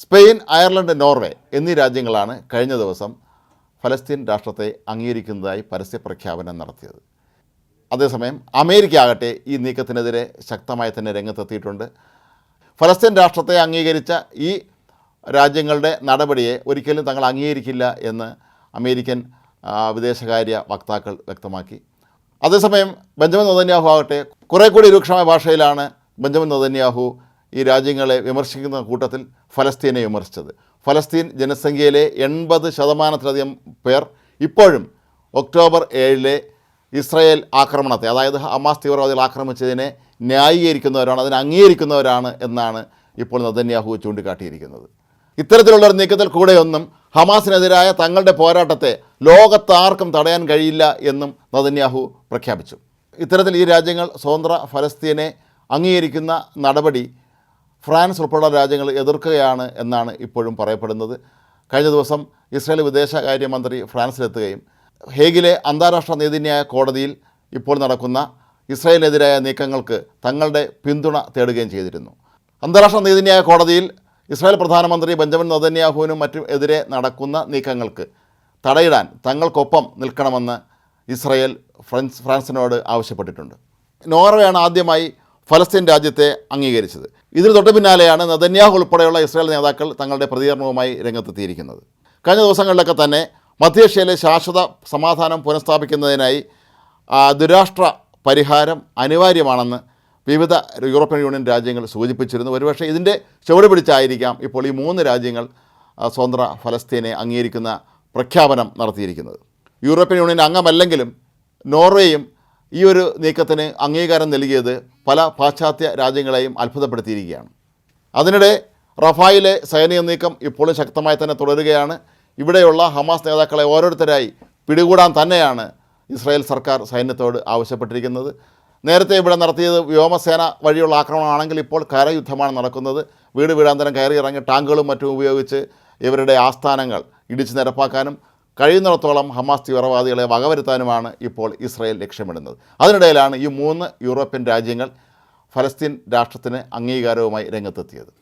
Spain Ireland Norway എന്നീ രാജ്യങ്ങളാണ് കഴിഞ്ഞ ദിവസം ഫലസ്തീൻ രാഷ്ട്രത്തെ അംഗീകരിക്കുന്നതായി പരസ്യ പ്രഖ്യാപനം നടത്തിയത്. അതേസമയം അമേരിക്ക ആകട്ടെ ഈ നീക്കത്തിനെതിരെ ശക്തമായി തന്നെ രംഗത്തെത്തിയിട്ടുണ്ട്. ഫലസ്തീൻ രാഷ്ട്രത്തെ അംഗീകരിച്ച ഈ രാജ്യങ്ങളുടെ നടപടിയെ ഒരിക്കലും തങ്ങൾ അംഗീകരിക്കില്ല എന്ന് അമേരിക്കൻ വിദേശകാര്യ വക്താക്കൾ വ്യക്തമാക്കി. അതേസമയം ബെഞ്ചമിൻ നദന്യാഹു ആകട്ടെ കുറേ കൂടി രൂക്ഷമായ ഭാഷയിലാണ് ബെഞ്ചമിൻ നെതന്യാഹു ഈ രാജ്യങ്ങളെ വിമർശിക്കുന്ന കൂട്ടത്തിൽ ഫലസ്തീനെ വിമർശിച്ചത്. ഫലസ്തീൻ ജനസംഖ്യയിലെ എൺപത് ശതമാനത്തിലധികം പേർ ഇപ്പോഴും ഒക്ടോബർ ഏഴിലെ ഇസ്രായേൽ ആക്രമണത്തെ അതായത് ഹമാസ് തീവ്രവാദികൾ ആക്രമിച്ചതിനെ ന്യായീകരിക്കുന്നവരാണ് അതിനെ അംഗീകരിക്കുന്നവരാണ് എന്നാണ് ഇപ്പോൾ നദന്യാഹു ചൂണ്ടിക്കാട്ടിയിരിക്കുന്നത്. ഇത്തരത്തിലുള്ള ഒരു നീക്കത്തിൽ കൂടെയൊന്നും ഹമാസിനെതിരായ തങ്ങളുടെ പോരാട്ടത്തെ ലോകത്താർക്കും തടയാൻ കഴിയില്ല എന്നും നദന്യാഹു പ്രഖ്യാപിച്ചു. ഇത്തരത്തിൽ ഈ രാജ്യങ്ങൾ സ്വതന്ത്ര ഫലസ്തീനെ അംഗീകരിക്കുന്ന നടപടി ഫ്രാൻസ് ഉൾപ്പെടെ രാജ്യങ്ങൾ എതിർക്കുകയാണ് എന്നാണ് ഇപ്പോഴും പറയപ്പെടുന്നത്. കഴിഞ്ഞ ദിവസം ഇസ്രായേൽ വിദേശകാര്യമന്ത്രി ഫ്രാൻസിലെത്തുകയും ഹേഗിലെ അന്താരാഷ്ട്ര നീതിന്യായ കോടതിയിൽ ഇപ്പോൾ നടക്കുന്ന ഇസ്രായേലിനെതിരായ നീക്കങ്ങൾക്ക് തങ്ങളുടെ പിന്തുണ തേടുകയും ചെയ്തിരുന്നു. അന്താരാഷ്ട്ര നീതിന്യായ കോടതിയിൽ ഇസ്രായേൽ പ്രധാനമന്ത്രി ബെഞ്ചമിൻ നദന്യാഹുവിനും മറ്റും എതിരെ നടക്കുന്ന നീക്കങ്ങൾക്ക് തടയിടാൻ തങ്ങൾക്കൊപ്പം നിൽക്കണമെന്ന് ഇസ്രായേൽ ഫ്രൻസ് ഫ്രാൻസിനോട് ആവശ്യപ്പെട്ടിട്ടുണ്ട്. നോർവേയാണ് ആദ്യമായി ഫലസ്തീൻ രാജ്യത്തെ അംഗീകരിച്ചത്. ഇതിന് തൊട്ട് പിന്നാലെയാണ് നദന്യാഹ് ഉൾപ്പെടെയുള്ള ഇസ്രായേൽ നേതാക്കൾ തങ്ങളുടെ പ്രതികരണവുമായി രംഗത്തെത്തിയിരിക്കുന്നത്. കഴിഞ്ഞ ദിവസങ്ങളിലൊക്കെ തന്നെ മധ്യേഷ്യയിലെ ശാശ്വത സമാധാനം പുനഃസ്ഥാപിക്കുന്നതിനായി ദുരാഷ്ട്ര പരിഹാരം അനിവാര്യമാണെന്ന് വിവിധ യൂറോപ്യൻ യൂണിയൻ രാജ്യങ്ങൾ സൂചിപ്പിച്ചിരുന്നു. ഒരുപക്ഷെ ഇതിന്റെ ചുവട് പിടിച്ചായിരിക്കാം ഇപ്പോൾ ഈ മൂന്ന് രാജ്യങ്ങൾ സ്വതന്ത്ര ഫലസ്തീനെ അംഗീകരിക്കുന്ന പ്രഖ്യാപനം നടത്തിയിരിക്കുന്നത്. യൂറോപ്യൻ യൂണിയൻ അംഗമല്ലെങ്കിലും നോർവേയും ഈ ഒരു നീക്കത്തിന് അംഗീകാരം നൽകിയത് പല പാശ്ചാത്യ രാജ്യങ്ങളെയും അത്ഭുതപ്പെടുത്തിയിരിക്കുകയാണ്. അതിനിടെ റഫായിലെ സൈനിക നീക്കം ഇപ്പോഴും ശക്തമായി തന്നെ തുടരുകയാണ്. ഇവിടെയുള്ള ഹമാസ് നേതാക്കളെ ഓരോരുത്തരായി പിടികൂടാൻ തന്നെയാണ് ഇസ്രായേൽ സർക്കാർ സൈന്യത്തോട് ആവശ്യപ്പെട്ടിരിക്കുന്നത്. നേരത്തെ ഇവിടെ നടത്തിയത് വ്യോമസേന വഴിയുള്ള ആക്രമണമാണെങ്കിൽ ഇപ്പോൾ കരയുദ്ധമാണ് നടക്കുന്നത്. വീട് വീടാന്തരം കയറി ഇറങ്ങി ടാങ്കുകളും മറ്റും ഉപയോഗിച്ച് ഇവരുടെ ആസ്ഥാനങ്ങൾ ഇടിച്ചു നിരപ്പാക്കാനും കഴിയുന്നിടത്തോളം ഹമാസ് തീവ്രവാദികളെ വകവരുത്താനുമാണ് ഇപ്പോൾ ഇസ്രായേൽ ലക്ഷ്യമിടുന്നത്. അതിനിടയിലാണ് ഈ മൂന്ന് യൂറോപ്യൻ രാജ്യങ്ങൾ ഫലസ്തീൻ രാഷ്ട്രത്തിന് അംഗീകാരവുമായി രംഗത്തെത്തിയത്.